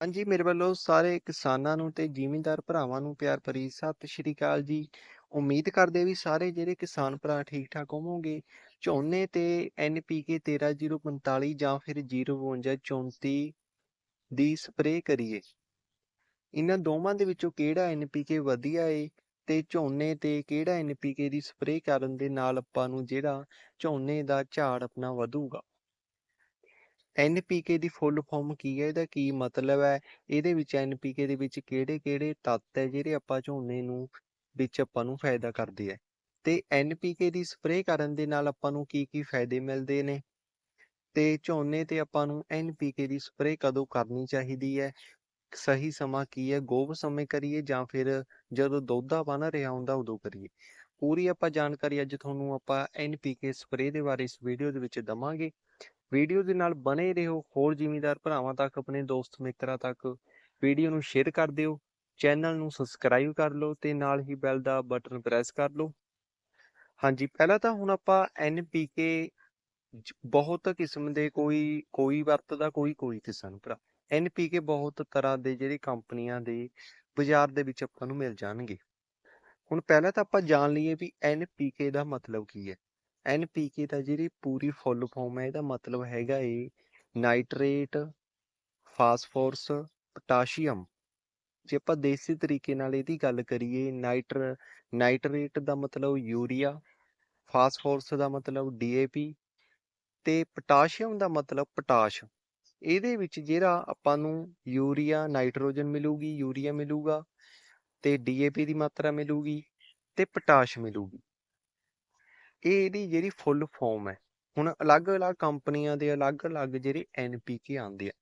ਹਾਂਜੀ, ਮੇਰੇ ਵੱਲੋਂ ਸਾਰੇ ਕਿਸਾਨਾਂ ਨੂੰ ਤੇ ਜ਼ਿਮੀਂਦਾਰ ਭਰਾਵਾਂ ਨੂੰ ਪਿਆਰ ਭਰੀ ਸਤਿ ਸ਼੍ਰੀ ਅਕਾਲ ਜੀ। ਉਮੀਦ ਕਰਦੇ ਵੀ ਸਾਰੇ ਜਿਹੜੇ ਕਿਸਾਨ ਭਰਾ ਠੀਕ-ਠਾਕ ਹੋਵੋਗੇ। ਝੋਨੇ ਤੇ NPK 13045 ਜਾਂ ਫਿਰ 05234 ਦੀ ਸਪਰੇਅ ਕਰੀਏ। ਇਹਨਾਂ ਦੋਵਾਂ ਦੇ ਵਿੱਚੋਂ ਕਿਹੜਾ NPK ਵਧੀਆ ਏ ਤੇ ਝੋਨੇ ਤੇ ਕਿਹੜਾ NPK ਦੀ ਸਪਰੇਅ ਕਰਨ ਦੇ ਨਾਲ ਆਪਾਂ ਨੂੰ ਜਿਹੜਾ ਝੋਨੇ ਦਾ ਝਾੜ ਆਪਣਾ ਵਧੂਗਾ। NPK ਦੀ ਫੁੱਲ ਫਾਰਮ ਕੀ ਹੈ? ਇਹਦਾ ਕੀ ਮਤਲਬ ਹੈ? ਇਹਦੇ ਵਿੱਚ NPK ਦੇ ਵਿੱਚ ਕਿਹੜੇ-ਕਿਹੜੇ ਤੱਤ ਹੈ ਜਿਹੜੇ ਆਪਾਂ ਝੋਨੇ ਨੂੰ, ਵਿੱਚ ਆਪਾਂ ਨੂੰ ਫਾਇਦਾ ਕਰਦੇ ਹੈ ਤੇ NPK ਦੀ ਸਪਰੇਅ ਕਰਨ ਦੇ ਨਾਲ ਆਪਾਂ ਨੂੰ ਕੀ-ਕੀ ਫਾਇਦੇ ਮਿਲਦੇ ਨੇ ਤੇ ਝੋਨੇ ਤੇ ਆਪਾਂ ਨੂੰ NPK ਦੀ ਸਪਰੇਅ ਕਦੋਂ ਕਰਨੀ ਚਾਹੀਦੀ ਹੈ? ਸਹੀ ਸਮਾਂ ਕੀ ਹੈ? ਗੋਬ ਸਮੇਂ ਕਰੀਏ ਜਾਂ ਫਿਰ ਜਦੋਂ ਦੁੱਧਾ ਬਣ ਰਿਹਾ ਹੁੰਦਾ ਉਦੋਂ ਕਰੀਏ। ਪੂਰੀ ਆਪਾਂ ਜਾਣਕਾਰੀ ਅੱਜ ਤੁਹਾਨੂੰ ਆਪਾਂ NPK ਸਪਰੇਅ ਦੇ ਬਾਰੇ ਇਸ ਵੀਡੀਓ ਦੇ ਵਿੱਚ ਦਵਾਂਗੇ। ਵੀਡੀਓ ਦੇ ਨਾਲ ਬਣੇ ਰਹੋ, ਹੋਰ ਜ਼ਿਮੀਂਦਾਰ ਭਰਾਵਾਂ ਤੱਕ, ਆਪਣੇ ਦੋਸਤ ਮਿੱਤਰਾਂ ਤੱਕ। ਵੀਡੀਓ ਨੂੰ ਸ਼ੇਅਰ ਕਰ ਦਿਓ, ਚੈਨਲ ਨੂੰ ਸਬਸਕ੍ਰਾਈਬ ਕਰ ਲਓ ਤੇ ਨਾਲ ਹੀ ਬੈਲ ਦਾ ਬਟਨ ਪ੍ਰੈਸ ਕਰ ਲਓ। ਹਾਂਜੀ, ਪਹਿਲਾਂ ਤਾਂ ਹੁਣ ਆਪਾਂ NPK ਬਹੁਤ ਕਿਸਮ ਦੇ ਕੋਈ ਕੋਈ ਵਰਤਦਾ, ਕੋਈ ਕੋਈ ਕਿਸਮ ਭਰਾ। NPK ਬਹੁਤ ਤਰ੍ਹਾਂ ਦੇ ਜਿਹੜੇ ਕੰਪਨੀਆਂ ਦੇ ਬਾਜ਼ਾਰ ਦੇ ਵਿੱਚ ਆਪਾਂ ਨੂੰ ਮਿਲ ਜਾਣਗੇ। ਹੁਣ ਪਹਿਲਾਂ ਤਾਂ ਆਪਾਂ ਜਾਣ ਲਈਏ ਵੀ NPK ਦਾ ਮਤਲਬ ਕੀ ਹੈ। NPK ਦਾ ਜਿਹੜੀ ਪੂਰੀ ਫੁੱਲ ਫਾਰਮ ਹੈ, ਇਹਦਾ ਮਤਲਬ ਹੈਗਾ ਏ ਨਾਈਟ੍ਰੇਟ, ਫਾਸਫੋਰਸ, ਪੋਟਾਸ਼ੀਅਮ। ਜੇ ਆਪਾਂ ਦੇਸੀ ਤਰੀਕੇ ਨਾਲ ਇਹਦੀ ਗੱਲ ਕਰੀਏ, ਨਾਈਟਰ, ਨਾਈਟ੍ਰੇਟ ਦਾ ਮਤਲਬ ਯੂਰੀਆ, ਫਾਸਫੋਰਸ ਦਾ ਮਤਲਬ ਡੀਏਪੀ ਤੇ ਪੋਟਾਸ਼ੀਅਮ ਦਾ ਮਤਲਬ ਪੋਟਾਸ਼। ਇਹਦੇ ਵਿੱਚ ਜਿਹੜਾ ਆਪਾਂ ਨੂੰ ਯੂਰੀਆ, ਨਾਈਟ੍ਰੋਜਨ ਮਿਲੂਗੀ, ਯੂਰੀਆ ਮਿਲੂਗਾ ਤੇ ਡੀਏਪੀ ਦੀ ਮਾਤਰਾ ਮਿਲੂਗੀ ਤੇ ਪੋਟਾਸ਼ ਮਿਲੂਗੀ। ਇਹ ਇਹਦੀ ਜਿਹੜੀ ਫੁੱਲ ਫਾਰਮ ਹੈ, ਹੁਣ ਅਲੱਗ-ਅਲੱਗ ਕੰਪਨੀਆਂ ਦੇ ਅਲੱਗ-ਅਲੱਗ ਜਿਹੜੇ ਐਨਪੀਕੇ ਆਉਂਦੇ ਆ।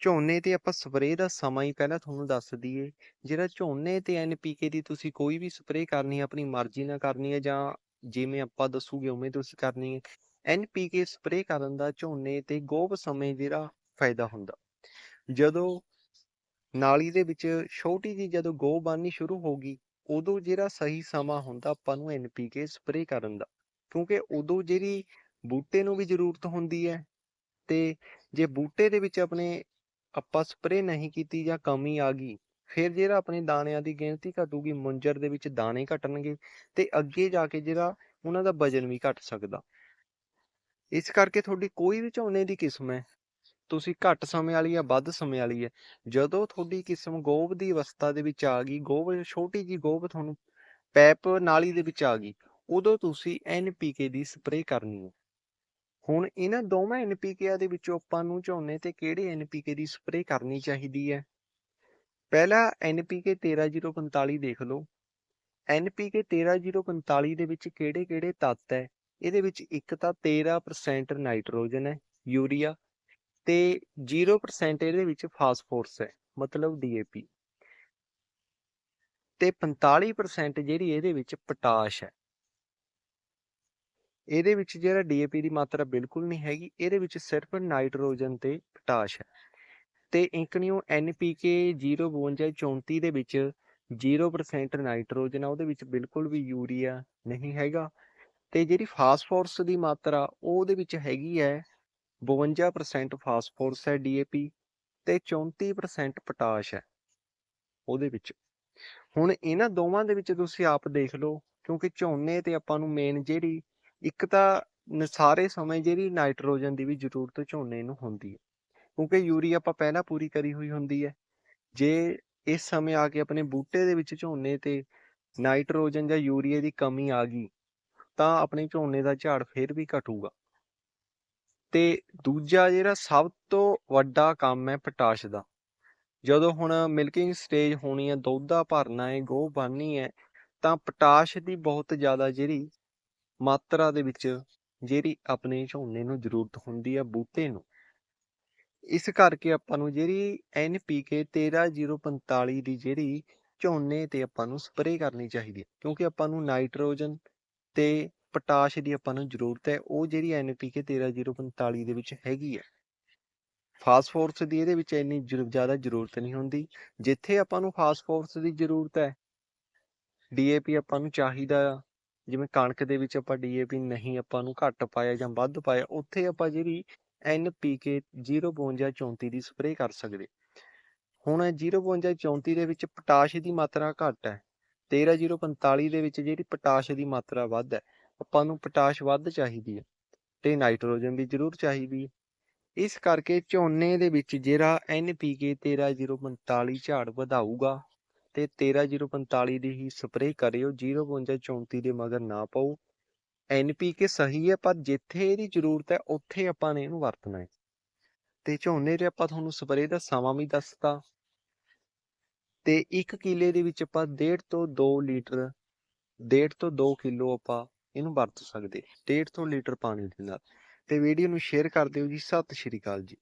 ਝੋਨੇ ਤੇ ਆਪਾਂ ਸਪਰੇਅ ਦਾ ਸਮਾਂ ਹੀ ਪਹਿਲਾਂ ਤੁਹਾਨੂੰ ਦੱਸ ਦਈਏ, ਜਿਹੜਾ ਝੋਨੇ ਤੇ ਐਨਪੀਕੇ ਦੀ ਤੁਸੀਂ ਕੋਈ ਵੀ ਸਪਰੇਅ ਕਰਨੀ ਹੈ, ਆਪਣੀ ਮਰਜ਼ੀ ਨਾਲ ਕਰਨੀ ਹੈ ਜਾਂ ਜਿਵੇਂ ਆਪਾਂ ਦੱਸੂਗੇ ਉਵੇਂ ਤੁਸੀਂ ਕਰਨੀ ਹੈ ਐਨਪੀਕੇ ਸਪਰੇਅ ਕਰਨ ਦਾ ਝੋਨੇ ਤੇ ਗੋਭ ਸਮੇਂ ਜਿਹੜਾ ਫਾਇਦਾ ਹੁੰਦਾ। ਜਦੋਂ ਨਾਲੀ ਦੇ ਵਿੱਚ ਛੋਟੀ ਜੀ ਜਦੋਂ ਗੋਹ ਬਣਨੀ ਸ਼ੁਰੂ ਹੋਗੀ ਉਦੋਂ ਜਿਹੜਾ ਸਹੀ ਸਮਾਂ ਹੁੰਦਾ, ਆਪਾਂ ਨੂੰ ਐਨਪੀਕੇ ਸਪਰੇਅ ਕਰਨ ਦਾ, ਕਿਉਂਕਿ ਉਦੋਂ ਜਿਹੜੀ ਬੂਟੇ ਨੂੰ ਵੀ ਜ਼ਰੂਰਤ ਹੁੰਦੀ ਹੈ ਤੇ ਜੇ ਬੂਟੇ ਦੇ ਵਿੱਚ ਆਪਣੇ ਆਪਾਂ ਸਪਰੇਅ ਨਹੀਂ ਕੀਤੀ ਜਾਂ ਕਮੀ ਆ ਗਈ, ਫਿਰ ਜਿਹੜਾ ਆਪਣੇ ਦਾਣਿਆਂ ਦੀ ਗਿਣਤੀ ਘਟੂਗੀ, ਮੁੰਜਰ ਦੇ ਵਿੱਚ ਦਾਣੇ ਘਟਣਗੇ ਤੇ ਅੱਗੇ ਜਾ ਕੇ ਜਿਹੜਾ ਉਹਨਾਂ ਦਾ ਵਜਨ ਵੀ ਘਟ ਸਕਦਾ। ਇਸ ਕਰਕੇ ਤੁਹਾਡੀ ਕੋਈ ਵੀ ਝੋਨੇ ਦੀ ਕਿਸਮ ਹੈ ਤੁਸੀਂ ਘੱਟ ਸਮੇਂ ਵਾਲੀ ਜਾਂ ਵੱਧ ਸਮੇਂ ਵਾਲੀ ਹੈ। ਜਦੋਂ ਤੁਹਾਡੀ ਕਿਸਮ ਗੋਭ ਦੀ ਅਵਸਥਾ ਦੇ ਵਿੱਚ ਆ ਗਈ, ਗੋਭ, ਛੋਟੀ ਜੀ ਗੋਭ ਤੁਹਾਨੂੰ ਪੈਪ ਨਾਲੀ ਦੇ ਵਿੱਚ ਆ ਗਈ, ਉਦੋਂ ਤੁਸੀਂ NPK ਦੀ ਸਪਰੇਅ ਕਰਨੀ ਹੈ। ਹੁਣ ਇਹਨਾਂ ਦੋਵਾਂ NPK ਦੇ ਵਿੱਚੋਂ ਆਪਾਂ ਨੂੰ ਝੋਨੇ ਤੇ ਕਿਹੜੇ NPK ਦੀ ਸਪਰੇਅ ਕਰਨੀ ਚਾਹੀਦੀ ਹੈ? ਪਹਿਲਾ NPK 13045 ਦੇਖ ਲਓ। NPK 13045 ਦੇ ਵਿੱਚ ਕਿਹੜੇ-ਕਿਹੜੇ ਤੱਤ ਹੈ? ਇਹਦੇ ਵਿੱਚ ਇੱਕ ਤਾਂ 13% ਨਾਈਟ੍ਰੋਜਨ ਹੈ, ਯੂਰੀਆ ਤੇ 0% ਇਹਦੇ ਵਿੱਚ ਫਾਸਫੋਰਸ ਹੈ, ਮਤਲਬ DAP ਤੇ 45% ਜਿਹੜੀ ਇਹਦੇ ਵਿੱਚ ਪੋਟਾਸ਼ ਹੈ। ਇਹਦੇ ਵਿੱਚ ਜਿਹੜਾ DAP ਦੀ ਮਾਤਰਾ ਬਿਲਕੁਲ ਨਹੀਂ ਹੈਗੀ, ਇਹਦੇ ਵਿੱਚ ਸਿਰਫ ਨਾਈਟ੍ਰੋਜਨ ਤੇ ਪੋਟਾਸ਼ ਹੈ। ਤੇ ਇੰਕਨਿਓ NPK 05234 ਦੇ ਵਿੱਚ 0% ਨਾਈਟ੍ਰੋਜਨ ਆ, ਉਹਦੇ ਵਿੱਚ ਬਿਲਕੁਲ ਵੀ ਯੂਰੀਆ ਨਹੀਂ ਹੈਗਾ। ਤੇ ਜਿਹੜੀ ਫਾਸਫੋਰਸ ਦੀ ਮਾਤਰਾ, ਉਹਦੇ ਵਿੱਚ ਹੈਗੀ ਹੈ 52% ਫਾਸਫੋਰਸ ਹੈ DAP ਤੇ 34% ਪੋਟਾਸ਼ ਹੈ ਉਹਦੇ ਵਿੱਚ। ਹੁਣ ਇਹਨਾਂ ਦੋਵਾਂ ਦੇ ਵਿੱਚ ਤੁਸੀਂ ਆਪ ਦੇਖ ਲਓ, ਕਿਉਂਕਿ ਝੋਨੇ ਤੇ ਆਪਾਂ ਨੂੰ ਮੇਨ ਜਿਹੜੀ ਇੱਕ ਤਾਂ ਸਾਰੇ ਸਮੇਂ ਜਿਹੜੀ ਨਾਈਟ੍ਰੋਜਨ ਦੀ ਵੀ ਜ਼ਰੂਰਤ ਝੋਨੇ ਨੂੰ ਹੁੰਦੀ ਹੈ, ਕਿਉਂਕਿ ਯੂਰੀਆ ਆਪਾਂ ਪਹਿਲਾਂ ਪੂਰੀ ਕਰੀ ਹੋਈ ਹੁੰਦੀ ਹੈ। ਜੇ ਇਸ ਸਮੇਂ ਆ ਕੇ ਆਪਣੇ ਬੂਟੇ ਦੇ ਵਿੱਚ ਝੋਨੇ ਤੇ ਨਾਈਟ੍ਰੋਜਨ ਜਾਂ ਯੂਰੀਆ ਦੀ ਕਮੀ ਆ ਗਈ, ਤਾਂ ਆਪਣੇ ਝੋਨੇ ਦਾ ਝਾੜ ਫੇਰ ਵੀ ਘਟੂਗਾ। ਤੇ ਦੂਜਾ ਜਿਹੜਾ ਸਭ ਤੋਂ ਵੱਡਾ ਕੰਮ ਹੈ ਪੋਟਾਸ਼ ਦਾ। ਜਦੋਂ ਹੁਣ ਮਿਲਕਿੰਗ ਸਟੇਜ ਹੋਣੀ ਹੈ, ਦੁੱਧਾ ਭਰਨਾ ਹੈ, ਗੋਹ ਬਣਨੀ ਹੈ, ਤਾਂ ਪੋਟਾਸ਼ ਦੀ ਬਹੁਤ ਜ਼ਿਆਦਾ ਜਿਹੜੀ ਮਾਤਰਾ ਦੇ ਵਿੱਚ ਜਿਹੜੀ ਆਪਣੇ ਝੋਨੇ ਨੂੰ ਜ਼ਰੂਰਤ ਹੁੰਦੀ ਹੈ ਬੂਟੇ ਨੂੰ। ਇਸ ਕਰਕੇ ਆਪਾਂ ਨੂੰ ਜਿਹੜੀ NPK 13045 ਦੀ ਜਿਹੜੀ ਝੋਨੇ ਤੇ ਆਪਾਂ ਨੂੰ ਸਪਰੇਅ ਕਰਨੀ ਚਾਹੀਦੀ ਹੈ, ਕਿਉਂਕਿ ਆਪਾਂ ਨੂੰ ਨਾਈਟ੍ਰੋਜਨ ਤੇ ਪੋਟਾਸ਼ ਦੀ ਆਪਾਂ ਨੂੰ ਜ਼ਰੂਰਤ ਹੈ, ਉਹ ਜਿਹੜੀ NPK 13045 ਦੇ ਵਿੱਚ ਹੈਗੀ ਹੈ। ਫਾਸਫੋਰਸ ਦੀ ਇਹਦੇ ਵਿੱਚ ਇੰਨੀ ਜ਼ਿਆਦਾ ਜ਼ਰੂਰਤ ਨਹੀਂ ਹੁੰਦੀ। ਜਿੱਥੇ ਆਪਾਂ ਨੂੰ ਫਾਸਫੋਰਸ ਦੀ ਜ਼ਰੂਰਤ ਹੈ DAP ਆਪਾਂ ਨੂੰ ਚਾਹੀਦਾ ਆ। ਜਿਵੇਂ ਕਣਕ ਦੇ ਵਿੱਚ ਆਪਾਂ DAP ਨਹੀਂ ਆਪਾਂ ਨੂੰ ਘੱਟ ਪਾਇਆ ਜਾਂ ਵੱਧ ਪਾਇਆ, ਉੱਥੇ ਆਪਾਂ ਜਿਹੜੀ NPK 05234 ਦੀ ਸਪਰੇਅ ਕਰ ਸਕਦੇ। ਹੁਣ 05234 ਦੇ ਵਿੱਚ ਪੋਟਾਸ਼ ਦੀ ਮਾਤਰਾ ਘੱਟ ਹੈ। 13045 ਦੇ ਵਿੱਚ ਜਿਹੜੀ ਪੋਟਾਸ਼ ਦੀ ਮਾਤਰਾ ਵੱਧ ਹੈ ਆਪਾਂ ਨੂੰ ਪੋਟਾਸ਼ ਵੱਧ ਚਾਹੀਦੀ ਹੈ ਤੇ ਨਾਈਟ੍ਰੋਜਨ ਵੀ ਜ਼ਰੂਰ ਚਾਹੀਦੀ ਹੈ ਇਸ ਕਰਕੇ ਝੋਨੇ ਦੇ ਵਿੱਚ ਜਿਹੜਾ NPK 13045 ਝਾੜ ਵਧਾਊਗਾ ਤੇ 13045 ਦੀ ਹੀ ਸਪਰੇਅ ਕਰਿਓ 05234 ਦੇ ਮਗਰ ਨਾ ਪਾਓ। NPK ਸਹੀ ਹੈ ਪਰ ਜਿੱਥੇ ਇਹਦੀ ਜ਼ਰੂਰਤ ਹੈ, ਉੱਥੇ ਆਪਾਂ ਨੇ ਇਹਨੂੰ ਵਰਤਣਾ ਹੈ। ਤੇ ਝੋਨੇ ਦੇ ਆਪਾਂ ਤੁਹਾਨੂੰ ਸਪਰੇਅ ਦਾ ਸਮਾਂ ਵੀ ਦੱਸਤਾ। ਤੇ 1 ਕਿੱਲੇ ਦੇ ਵਿੱਚ ਆਪਾਂ 1.5 ਤੋਂ 2 ਲੀਟਰ 1.5 ਤੋਂ 2 ਕਿਲੋ ਆਪਾਂ ਇਹਨੂੰ ਵਰਤ ਸਕਦੇ, ਡੇਢ ਤੋਂ ਲੀਟਰ ਪਾਣੀ ਦੇ ਨਾਲ। ਤੇ ਵੀਡੀਓ ਨੂੰ ਸ਼ੇਅਰ ਕਰ ਦਿਓ ਜੀ। ਸਤਿ ਸ਼੍ਰੀ ਅਕਾਲ ਜੀ।